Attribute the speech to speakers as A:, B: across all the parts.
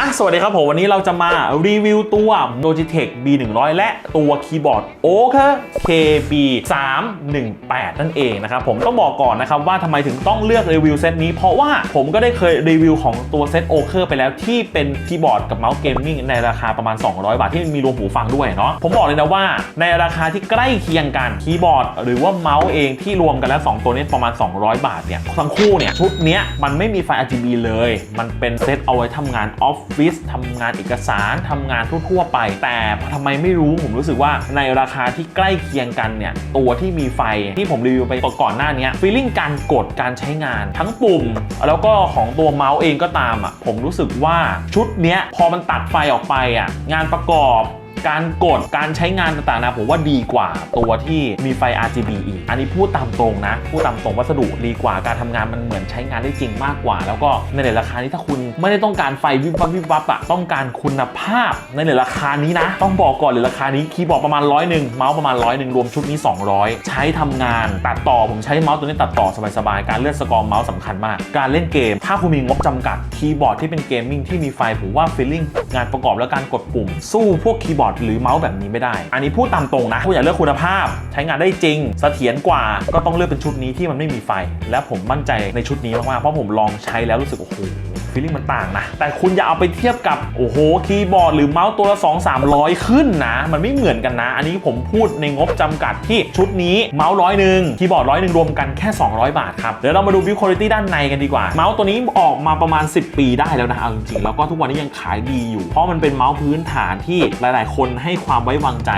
A: อะสวัสดีครับผม วันนี้เราจะมารีวิวตัว Logitech B100 และตัวคีย์บอร์ด o k KB 318นั่นเองนะครับผมต้องบอกก่อนนะครับว่าทำไมถึงต้องเลือกรีวิวเซตนี้เพราะว่าผมก็ได้เคยรีวิวของตัวเซต o k ไปแล้วที่เป็นคีย์บอร์ดกับเมาส์เกมมิ่งในราคาประมาณ 200 บาทที่มีรวมหูฟังด้วยเนาะผมบอกเลยนะว่า ในราคาที่ใกล้เคียงกันคีย์บอร์ด หรือว่าเมาส์เองที่รวมกันแล้ว 2 ตัวนี้ประมาณ 200 บาทเนี่ยทั้งคู่เนี่ยชุดเนี้ยมันไม่มีไฟ RGB เลย มันเป็นเซตเอาไว้ทำงานออฟฟิศทำงานเอกสารทำงานทั่ว ๆ ไป แต่ทำไมไม่รู้ผมรู้สึกว่าในราคาที่ใกล้เคียงกันเนี่ยตัวที่มีไฟที่ผมรีวิวไปก่อนหน้านี้ฟีลลิ่งการกดการใช้งานทั้งปุ่ม แล้วก็ของตัวเมาส์เองก็ตามอะผมรู้สึกว่าชุดเนี้ยพอมันตัดไฟออกไปอะงานประกอบ การกดการใช้งานต่างๆนะผมว่าดีกว่าตัวที่มีไฟ RGB อีก อันนี้พูดตามตรงนะ พูดตามตรงวัสดุดีกว่าการทำงานมันเหมือนใช้งานได้จริงมากกว่า แล้วก็ในเรทราคานี้ถ้าคุณไม่ได้ต้องการไฟวิบวับวิบวับอะต้องการคุณภาพในเรทราคานี้นะ ต้องบอกก่อนเลยราคานี้คีย์บอร์ดประมาณร้อยหนึ่งเมาส์ประมาณร้อยหนึ่งรวมชุดนี้ 200 ใช้ทำงานตัดต่อผมใช้เมาส์ตัวนี้ตัดต่อสบายๆการเลื่อนสกอร์เมาส์สำคัญมาก การเล่นเกม ถ้าคุณมีงบจำกัดคีย์บอร์ดที่เป็นเกมมิ่งที่มีไฟผมว่าฟีลลิ่งงานประกอบและการกดปุ่ม สู้พวกคีย์บอร์ดหรือเมาส์แบบนี้ไม่ได้ อันนี้พูดตามตรงนะคุณอยากเลือกคุณภาพ ใช้งานได้จริงเสถียรกว่า ก็ต้องเลือกเป็นชุดนี้ที่มันไม่มีไฟ และผมมั่นใจในชุดนี้มากๆเพราะผมลองใช้แล้วรู้สึกโอ้โห ฟีลลิ่งมันต่างนะ แต่คุณอย่าเอาไปเทียบกับ โอ้โห คีย์บอร์ด หรือเมาส์ตัวละ 2 300 ขึ้นนะ มันไม่เหมือนกันนะ อันนี้ผมพูดในงบจำกัดที่ชุดนี้เมาส์ร้อยหนึ่งคีย์บอร์ดร้อยหนึ่งรวมกันแค่ 200 บาทครับ เดี๋ยวเรามาดูวิวคุณภาพด้านในกันดีกว่า เมาส์ตัวนี้ออกมาประมาณ 10 ปีได้แล้วนะเอาจริงๆแล้วก็ทุกวันนี้ยังขายดีอยู่ เพราะมันเป็นเมาส์พื้นฐานที่หลาย ๆ คนให้ความไว้วางใจ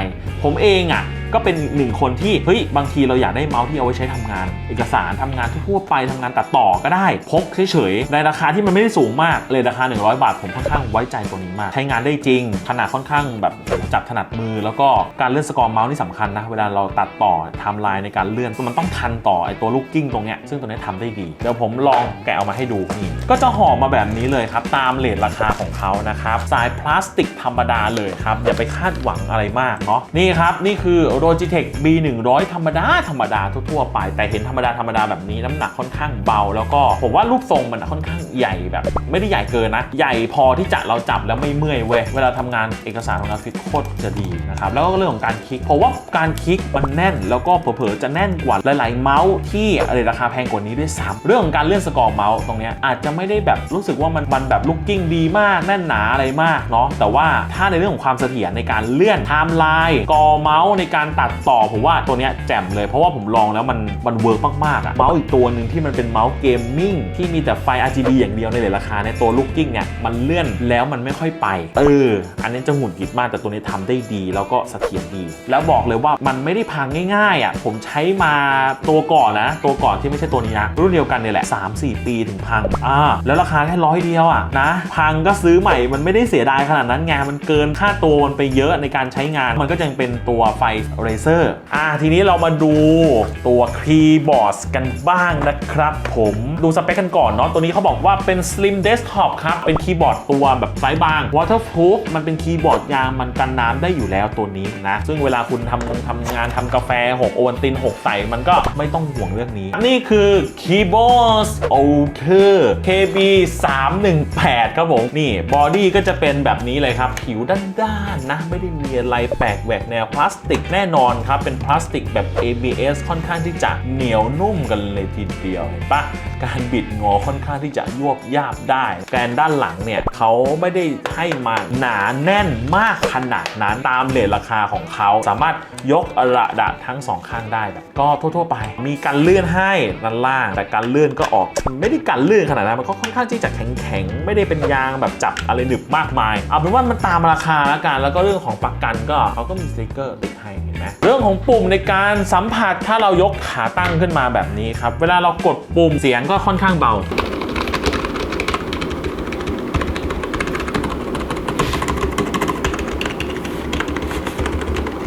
A: ผมเองอะ ก็เป็นหนึ่งคนที่เฮ้ยบางทีเราอยากได้เมาส์ที่เอาไว้ใช้ทำงาน เอกสารทำงานทั่วไปทำงานตัดต่อก็ได้พกเฉยๆในราคาที่มันไม่ได้สูงมากเลยราคา 100 บาทผมค่อนข้างไว้ใจตัวนี้มาก ใช้งานได้จริง ขนาดค่อนข้างแบบจับถนัดมือ แล้วก็การเลื่อนสกอร์เมาส์นี่สำคัญนะเวลาเราตัดต่อไทม์ไลน์ในการเลื่อนมันต้องทันต่อไอตัวลูกกิ้งตรงเนี้ยซึ่งตัวนี้ยทำได้ดีเดี๋ยวผมลองแกะออกมาให้ดูนี่ก็จะห่อมาแบบนี้เลยครับตามเลทราคาของเขานะครับสายพลาสติกธรรมดาเลยครับอย่าไปคาดหวังอะไรมากเนาะนี่ครับนี่คือ Logitech B 100 ธรรมดาธรรมดาทั่วๆไป แต่เห็นธรรมดาธรรมดาแบบนี้น้ำหนักค่อนข้างเบา แล้วก็ผมว่ารูปทรงมันค่อนข้างใหญ่แบบ ไม่ได้ใหญ่เกินนะ ใหญ่พอที่จะเราจับแล้วไม่เมื่อยเว้ยเวลาทำงานเอกสารทำงานฟิตโคตรจะดีนะครับแล้วก็เรื่องของการคลิกเพราะว่าการคลิกมันแน่น แล้วก็เผลอๆจะแน่นกว่าหลายๆเมาส์ที่อะไรราคาแพงกว่านี้ด้วยซ้ำเรื่องของการเลื่อนสกอร์เมาส์ตรงเนี้ยอาจจะไม่ได้แบบรู้สึกว่ามันมันแบบลุกกิ้งดีมากแน่นหนาอะไรมากเนาะแต่ว่าถ้าในเรื่องของความเสถียรในการเลื่อนไทม์ไลน์กอเมาส์ในการตัดต่อผมว่าตัวเนี้ยแจ่มเลย เพราะว่าผมลองแล้วมันมันเวิร์กมากๆอะเมาส์อีกตัวหนึ่งที่มันเป็นเมาส์เกมมิ่งที่มีแต่ไฟ RGB อย่างเดียวในเลทราคาในตัวลูกกิ้งเนี่ยมันเลื่อนแล้วมันไม่ค่อยไปเอออันนี้จะหงุดหงิดมากแต่ตัวนี้ทำได้ดี แล้วก็เสถียรดี แล้วบอกเลยว่ามันไม่ได้พังง่ายๆอะผมใช้มาตัวก่อนนะตัวก่อนที่ไม่ใช่ตัวนี้นะรุ่นเดียวกันเนี่ยแหละ 3-4 ปีถึงพังอ่าแล้วราคาแค่ร้อยเดียวอะนะพังก็ซื้อใหม่มันไม่ได้เสียดายขนาดนั้นไงมันเกินค่าตัวมันไปเยอะในการใช้งาน มันก็ยังเป็นตัวไฟเรเซอร์อ่าทีนี้เรามาดูตัวคีย์บอร์ดกันบ้างนะครับผมดูสเปคกันก่อนเนาะตัวนี้เขาบอกว่าเป็น slim desktop ครับ เป็นคีย์บอร์ดตัวแบบไซส์บาง waterproof มันเป็นคีย์บอร์ดยางมันกันน้ำได้อยู่แล้วตัวนี้นะ ซึ่งเวลาคุณทำงงทำงานทำกาแฟ6โอวัลติน6ใส่มันก็ไม่ต้องห่วงเรื่องนี้ นี่คือคีย์บอร์ดโอเค KB 318ครับผม นี่บอดี้ก็จะเป็นแบบนี้เลยครับ ผิวด้านๆนะ ไม่ได้มีอะไรแปลกแหวกแนวพลาสติกแน่น่นอนครับ เป็นพลาสติกแบบ ABS ค่อนข้างที่จะเหนียวนุ่มกันเลยทีเดียวเห็นปะการบิดงอค่อนข้างที่จะยวบยาบได้แกนด้านหลังเนี่ยเขาไม่ได้ให้มาหนาแน่นมากขนาดนั้นตามเลทราคาของเขาสามารถยกระดับทั้งสองข้างได้แบบก็ทั่ว ๆ ไป มีการเลื่อนให้ด้านล่าง แต่การเลื่อนก็ออกไม่ได้การเลื่อนขนาดนั้นมันก็ค่อนข้างที่จะแข็งๆไม่ได้เป็นยางแบบจับอะไรหนึบมากมาย เอาเป็นว่ามันตามราคาแล้วกันแล้วก็เรื่องของประกันก็เขาก็มีสติกเกอร์ติดให้ ไหมเรื่องของปุ่มในการสัมผัสถ้าเรายกขาตั้งขึ้นมาแบบนี้ครับ เวลาเรากดปุ่มเสียงก็ค่อนข้างเบา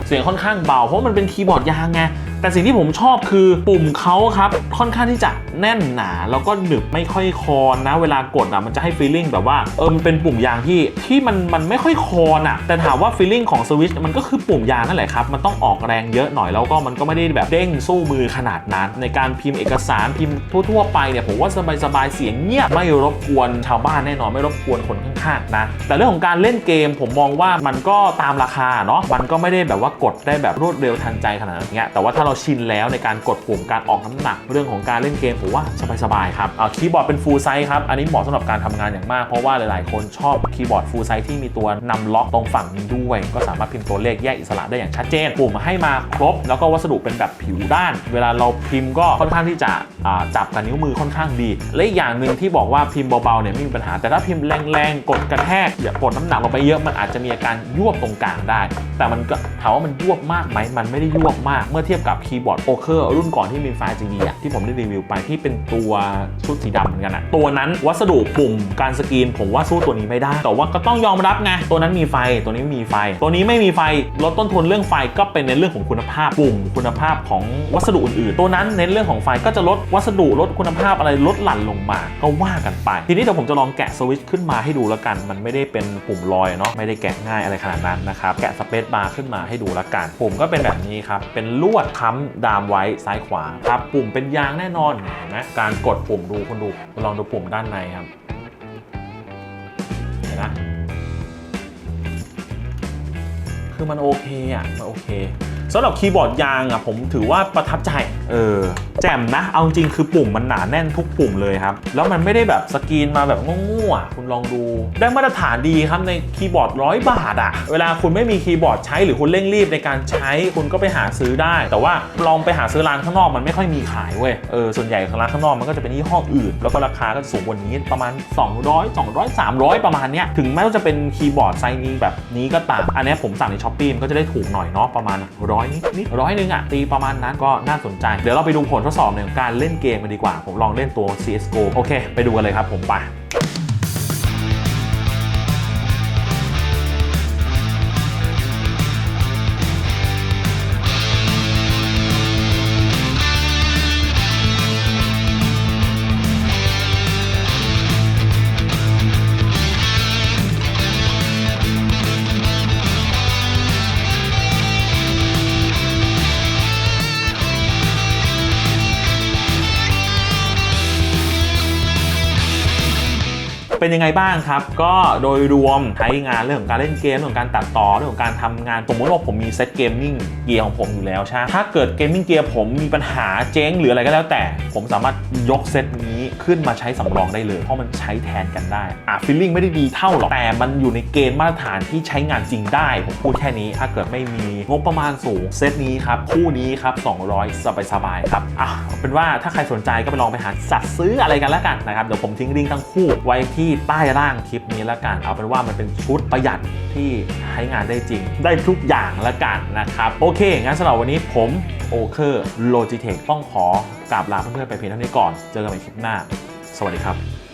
A: เสียงค่อนข้างเบาเพราะมันเป็นคีย์บอร์ดยางไงแต่สิ่งที่ผมชอบคือปุ่มเขาครับค่อนข้างที่จะ แน่นหนาแล้วก็หนึบไม่ค่อยคอนนะ เวลากดอะมันจะให้ฟีลลิ่งแบบว่าเออมันเป็นปุ่มยางที่ที่มันมันไม่ค่อยคอนอะแต่ถามว่าฟีลลิ่งของสวิชมันก็คือปุ่มยางนั่นแหละครับมันต้องออกแรงเยอะหน่อยแล้วก็มันก็ไม่ได้แบบเด้งสู้มือขนาดนั้น ในการพิมพ์เอกสารพิมพ์ทั่วๆไปเนี่ยผมว่าสบายๆเสียงเงียบไม่รบกวนชาวบ้านแน่นอนไม่รบกวนคนข้างๆนะแต่เรื่องของการเล่นเกมผมมองว่ามันก็ตามราคาเนาะมันก็ไม่ได้แบบว่ากดได้แบบรวดเร็วทันใจขนาดนี้แต่ว่าถ้าเราชินแล้วในการกดปุ่มการออกน้ำหนักเรื่องของการเล่นเกมผมว่าสบายๆครับเอาคีย์บอร์ดเป็นฟูลไซส์ครับ อันนี้เหมาะสำหรับการทำงานอย่างมาก เพราะว่าหลายๆ คนชอบคีย์บอร์ดฟูลไซส์ที่มีตัวนำล็อกตรงฝั่งนี้ด้วย ก็สามารถพิมพ์ตัวเลขแยกอิสระได้อย่างชัดเจน ปุ่มให้มาครบ แล้วก็วัสดุเป็นแบบผิวด้าน เวลาเราพิมพ์ก็ค่อนข้างที่จะอ่าจับกับนิ้วมือค่อนข้างดี และอีกอย่างหนึ่งที่บอกว่าพิมพ์เบาๆเนี่ยไม่มีปัญหา แต่ถ้าพิมพ์แรงๆ กดกระแทกอย่ากดน้ำหนักลงไปเยอะมันอาจจะมีอาการยวบตรงกลางได้ แต่มันก็ถามว่ามันยวบมากไหมมันไม่ได้ยวบมาก เมื่อเทียบกับคีย์บอร์ดโอเคอร์รุ่นก่อนที่มีไฟล์ RGB อะที่ผมได้รีวิวไปทีเป็นตัวชุดสีดำเหมือนกันอะตัวนั้นวัสดุปุ่มการสกรีนผมว่าสู้ตัวนี้ไม่ได้ แต่ว่าก็ต้องยอมรับไงตัวนั้นมีไฟตัวนี้ไม่มีไฟ ตัวนี้ไม่มีไฟลดต้นทุนเรื่องไฟก็เป็นในเรื่องของคุณภาพปุ่มคุณภาพของวัสดุอื่นๆ ตัวนั้นเน้นเรื่องของไฟก็จะลดวัสดุลดคุณภาพอะไรลดหลั่นลงมาก็ว่ากันไป ทีนี้เดี๋ยวผมจะลองแกะสวิตช์ขึ้นมาให้ดูแล้วกัน มันไม่ได้เป็นปุ่มลอยเนาะไม่ได้แกะง่ายอะไรขนาดนั้นนะครับแกะสเปซบาร์ขึ้นมาให้ดูแล้วกันปุ่มก็เป็นแบบนี้ครับเป็นลวดค้ำดามไว้ซ้ายขวาครับปุ่มเป็นยางแน่นอนห็นไหมการกดปุ่มดูคนดูลองดูปุ่มด้านในครับเห็นไหม คือมันโอเคอะมันโอเคสำหรับคีย์บอร์ดยางอะผมถือว่าประทับใจ เออ แจ่มนะ เอาจริงคือปุ่มมันหนาแน่นทุกปุ่มเลยครับ แล้วมันไม่ได้แบบสกรีนมาแบบง่วๆคุณลองดู ได้มาตรฐานดีครับในคีย์บอร์ดร้อยบาทอะ เวลาคุณไม่มีคีย์บอร์ดใช้หรือคุณเร่งรีบในการใช้คุณก็ไปหาซื้อได้ แต่ว่าลองไปหาซื้อร้านข้างนอกมันไม่ค่อยมีขายเว้ย เออ ส่วนใหญ่ของร้านข้างนอกมันก็จะเป็นยี่ห้ออื่น แล้วก็ราคาก็จะสูงกว่านี้ประมาณ 200 200 300 ประมาณเนี้ย ถึงแม้ว่าจะเป็นคีย์บอร์ดไซส์นี้แบบนี้ก็ตาม อันเนี้ยผมสั่งในช้อปปี้มันก็จะได้ถูกหน่อยเนาะประมาณร้อยนิดนิดร้อยหนึ่งอะตีประมาณนั้นก็น่าสนใจ เดี๋ยวเราไปดูผลทดสอบในการเล่นเกมกันดีกว่า ผมลองเล่นตัว CSGO โอเค ไปดูกันเลยครับผมไป เป็นยังไงบ้างครับ ก็โดยรวมใช้งานเรื่องของการเล่นเกมเรื่องของการตัดต่อเรื่องของการทำงานสมมติว่าผมมีเซตเกมมิ่งเกียร์ของผมอยู่แล้วใช่ถ้าเกิดเกมมิ่งเกียร์ผมมีปัญหาเจ๊งหรืออะไรก็แล้วแต่ ผมสามารถยกเซตนี้ขึ้นมาใช้สำรองได้เลย เพราะมันใช้แทนกันได้อะฟีลลิ่งไม่ได้ดีเท่าหรอก แต่มันอยู่ในเกณฑ์มาตรฐานที่ใช้งานจริงได้ ผมพูดแค่นี้ ถ้าเกิดไม่มีงบประมาณสูง เซตนี้ครับ คู่นี้ครับ 200 สบายๆครับ อะเอาเป็นว่าถ้าใครสนใจก็ไปลองไปหาจัดซื้ออะไรกันแล้วกันนะครับ เดี๋ยวผมทิ้งลิงก์ทั้งคู่ไว้ที่ใต้ร่างคลิปนี้แล้วกันเอาเป็นว่ามันเป็นชุดประหยัดที่ใช้งานได้จริง ได้ทุกอย่างแล้วกันนะครับ โอเค งั้นสำหรับวันนี้ผมโอเคอร์โลจิเทคต้องขอกราบลาเพื่อนๆไปเพียงเท่านี้ก่อน เจอกันใหม่คลิปหน้า สวัสดีครับ